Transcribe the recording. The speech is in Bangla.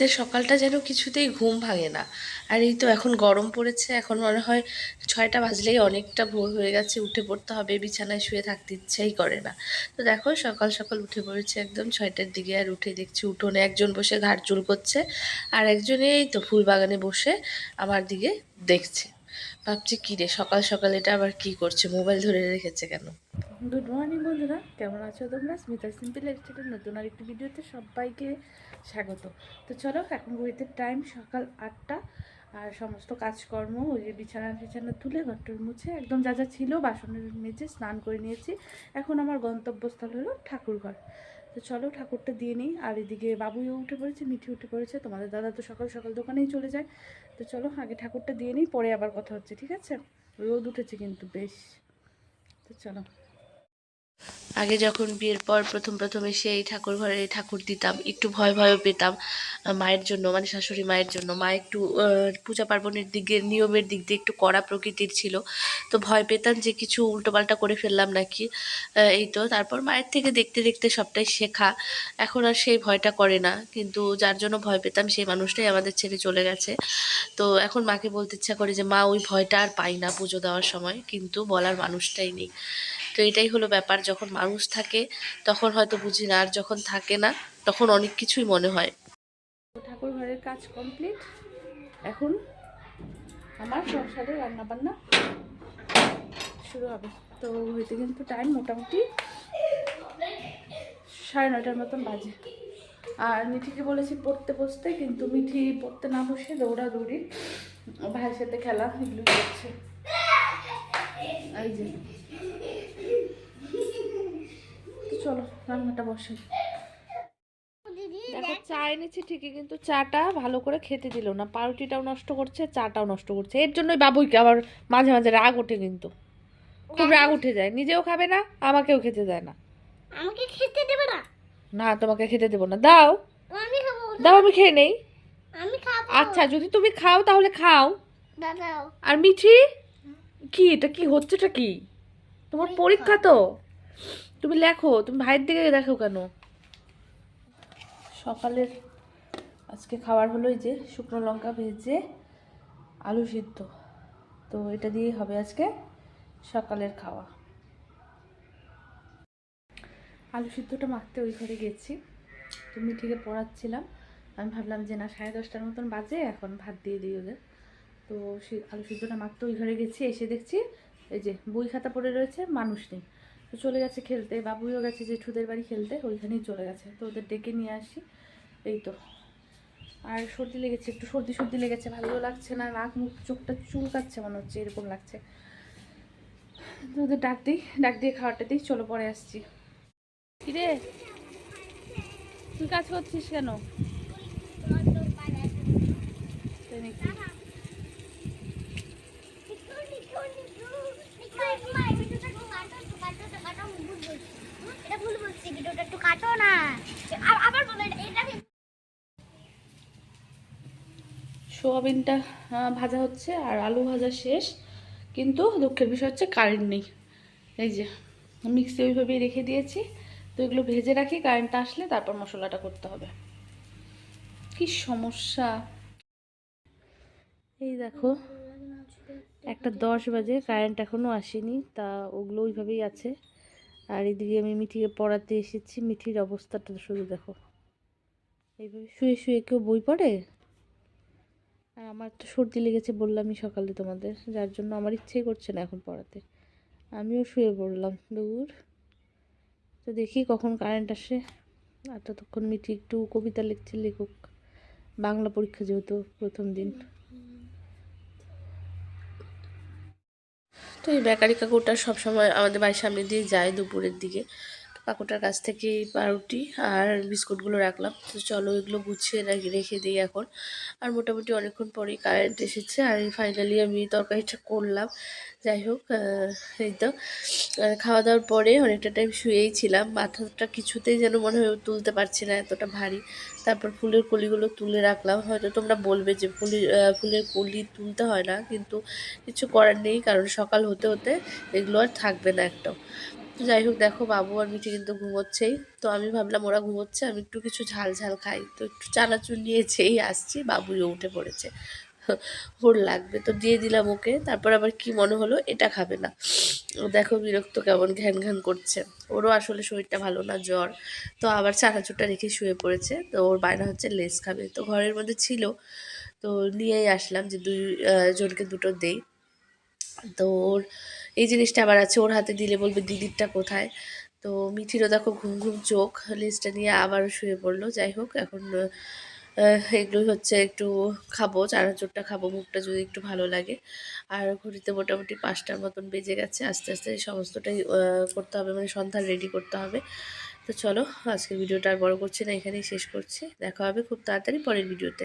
শীতের সকালটা যেন কিছুতেই ঘুম ভাঙে না। আর এই তো এখন গরম পড়েছে, এখন মনে হয় ছয়টা বাজলেই অনেকটা ভোর হয়ে গেছে, উঠে পড়তে হবে, বিছানায় শুয়ে থাকতে ইচ্ছেই করে না। তো দেখো, সকাল সকাল উঠে পড়েছে একদম ছয়টার দিকে আর উঠে দেখছি উঠোনে একজন বসে ঘাট চুল করছে আর একজনে এই তো ফুল বাগানে বসে আমার দিকে দেখছে। ভাবছি কী রে সকাল সকাল এটা আবার কি করছে? মোবাইল ধরে রেখেছে কেন? গুড মর্নিং বন্ধুরা। কেমন আছো তোমরা? স্মিতা সিম্পল লাইফস্টাইলের নতুন আর একটি ভিডিওতে সবাইকে স্বাগত। তো চলো, এখন ঘড়িতে টাইম সকাল আটটা। আর সমস্ত কাজকর্ম, ওই যে বিছানা টিছানা তুলে ঘরটর মুছে একদম যা যা ছিল বাসনের মেজে স্নান করে নিয়েছি। এখন আমার গন্তব্যস্থল হলো ঠাকুরঘর তো চলো, ঠাকুরটা দিয়ে নিই। আর এদিকে বাবুইও উঠে পড়েছে, মিঠি উঠে পড়েছে। তোমাদের দাদা তো সকাল সকাল দোকানেই চলে যায়। তো চলো, আগে ঠাকুরটা দিয়ে নিই, পরে আবার কথা হচ্ছে, ঠিক আছে? রোদ উঠেছে কিন্তু বেশ। তো চলো। আগে যখন বিয়ের পর প্রথম প্রথম এসে এই ঠাকুর ঘরে ঠাকুর দিতাম, একটু ভয় ভয়ও পেতাম মায়ের জন্য মানে শাশুড়ি মায়ের জন্য। মা একটু পূজা পার্বণের দিকে, নিয়মের দিক দিয়ে একটু কড়া প্রকৃতির ছিল। তো ভয় পেতাম যে কিছু উল্টোপাল্টা করে ফেললাম নাকি। এই তো, তারপর মায়ের থেকে দেখতে দেখতে সবটাই শেখা। এখন আর সেই ভয়টা করে না, কিন্তু যার জন্য ভয় পেতাম সেই মানুষটাই আমাদের ছেড়ে চলে গেছে। তো এখন মাকে বলতে ইচ্ছা করে যে, মা, ওই ভয়টা আর পাই না পুজো দেওয়ার সময়, কিন্তু বলার মানুষটাই নেই। তো এটাই হলো ব্যাপার, যখন মানুষ থাকে তখন হয়তো বুঝি না, আর যখন থাকে না তখন অনেক কিছুই মনে হয়। ঠাকুর ঘরের কাজ কমপ্লিট এখন আমার সংসারে রান্না বান্না শুরু হবে। তো হইতে কিন্তু টাইম মোটামুটি সাড়ে নয়টার মতন বাজে। আর মিঠিকে বলেছি পড়তে বসতে, কিন্তু মিঠি পড়তে না বসে দৌড়াদৌড়ি, ভাইয়ের সাথে খেলা এগুলো করছে। এই যে তো চলো রান্নাটা বসে। দেখো চা এনেছি ঠিকই কিন্তু চাটা ভালো করে খেতে দিল না। পাউরুটিটাও নষ্ট করছে চাটাও নষ্ট করছে। এর জন্যই বাবুইকে আবার মাঝে মাঝে রাগ ওঠে কিন্তু। খুব রাগ উঠে যায়। নিজেও খাবে না আমাকেও খেতে দেয় না। আমাকে খেতে দেবে না? না তোমাকে খেতে দেবো না। দাও। আমি খাব দাও। আমি খেয়ে নেই। আমি খাব। আচ্ছা যদি তুমি খাও তাহলে খাও। দাদাও। আর মিঠি? কি এটা কি? হচ্ছেটা কি? তোমার পরীক্ষা তো। তুমি লেখো, তুমি ভাইয়ের দিকে দেখো কেন? সকালের আজকে খাবার হলো যে শুকনো লঙ্কা ভেজে আলু সিদ্ধ। তো এটা দিয়েই হবে আজকে সকালের খাওয়া। আলু সিদ্ধটা মাখতে ওই ঘরে গেছি। তো মিঠিকে পড়াচ্ছিলাম। আমি ভাবলাম যে না, সাড়ে দশটার মতন বাজে, এখন ভাত দিয়ে দিই ওদের। তো আলু সিদ্ধটা মাখতে ওই ঘরে গেছি, এসে দেখছি এই যে বই খাতা পড়ে রয়েছে, মানুষ নেই। তো চলে গেছে খেলতে, বাবুইও গেছে যে ঠুদের বাড়ি খেলতে, ওইখানেই চলে গেছে। তো ওদের ডেকে নিয়ে আসি। এই তো। আর সর্দি লেগেছে, একটু সর্দি সর্দি লেগেছে, ভালো লাগছে না, নাক মুখ, চোখটা চুলকাচ্ছে মনে হচ্ছে, এরকম লাগছে। তো ওদের ডাক দিই, ডাক দিয়ে খাওয়াটা দিই, চলো পরে আসছি। কিরে? তুই কাজ করছিস কেন? এটা ভুল বলছি ভিডিওটা একটু কাটো না আ- আবার বলো এটা- এটা কি- সোয়াবিনটা ভাজা হচ্ছে আর আলু ভাজা শেষ। কিন্তু দুঃখের বিষয় হচ্ছে কারেন্ট নেই। এই যে মিক্সি ওইভাবেই রেখে দিয়েছি। তো এগুলো ভেজে রাখি কারেন্টটা আসলে তারপর মশলাটা করতে হবে। কি সমস্যা? এই দেখো, একটা দশ বাজে কারেন্ট এখনও আসেনি, তা ওগুলো ওইভাবেই আছে। আর এদিকে আমি মিঠিকে পড়াতে এসেছি, মিঠির অবস্থাটা শুধু দেখো। এইভাবে শুয়ে শুয়ে কেউ বই পড়ে? আর আমার তো সর্দি লেগেছে বললামই সকালে তোমাদের, যার জন্য আমার ইচ্ছেই করছে না এখন পড়াতে। আমিও শুয়ে পড়লাম দূর। তো দেখি কখন কারেন্ট আসে। আর ততক্ষণ মিঠি একটু কবিতা লিখছে, লেখক। বাংলা পরীক্ষা যেহেতু প্রথম দিন। তো এই বেকারি কাকুটা সবসময় আমাদের বাড়ির সামনে দিয়ে যায় দুপুরের দিকে। কাকুটার কাছ থেকে পাউরুটি আর বিস্কুটগুলো রাখলাম। তো চলো এগুলো গুছিয়ে রাখি রেখে দিই এখন। আর মোটামুটি অনেকক্ষণ পরেই কারেন্ট এসেছে। আর ফাইনালি আমি তরকারিটা করলাম। যাই হোক এই তো। খাওয়া দাওয়ার পরে অনেকটা টাইম শুয়েই ছিলাম। মাথাটা কিছুতেই যেন মনে হয় তুলতে পারছি না, এতটা ভারী। তারপর ফুলের কলিগুলো তুলে রাখলাম। হয়তো তোমরা বলবে যে ফুলের ফুলের কলি তুলতে হয় না, কিন্তু কিছু করার নেই, কারণ সকাল হতে হতে এগুলো আর থাকবে না একটাও। তো যাই হোক, দেখো বাবু আর মিঠি কিন্তু ঘুমোচ্ছেই। তো আমি ভাবলাম ওরা ঘুমোচ্ছে, আমি একটু কিছু ঝাল ঝাল খাই। তো একটু চানাচুর নিয়েছেই আসছি, বাবুইও উঠে পড়েছে। ওর লাগবে, তো দিয়ে দিলাম ওকে। তারপর আবার কি মনে হলো, এটা খাবে না। দেখো বিরক্ত কেমন ঘ্যান ঘ্যান করছে। ওরও আসলে শরীরটা ভালো না, জ্বর। তো আবার চানাচুরটা রেখে শুয়ে পড়েছে, তো ওর বায়না হচ্ছে লেস খাবে। তো ঘরের মধ্যে ছিল, তো নিয়েই আসলাম যে দুই জনকে দুটো দেই। তো ওর এই জিনিসটা আবার আছে, ওর হাতে দিলে বলবে, দিদিরটা কোথায়? তো মিঠিরও দেখো ঘুম ঘুম চোখ লিস্টটা নিয়ে আবার শুয়ে পড়ল। যাই হোক, এখন এগুলোই হচ্ছে একটু খাব, চানাচুরটা খাব, মুখটা যদি একটু ভালো লাগে। আর ঘড়িতে মোটামুটি পাঁচটার মতন বেজে গেছে, আস্তে আস্তে সমস্তটাই করতে হবে মানে সন্ধ্যা রেডি করতে হবে। তো চলো, আজকের ভিডিওটা আর বড় করছি না, এখানেই শেষ করছি। দেখা হবে খুব তাড়াতাড়ি পরের ভিডিওতে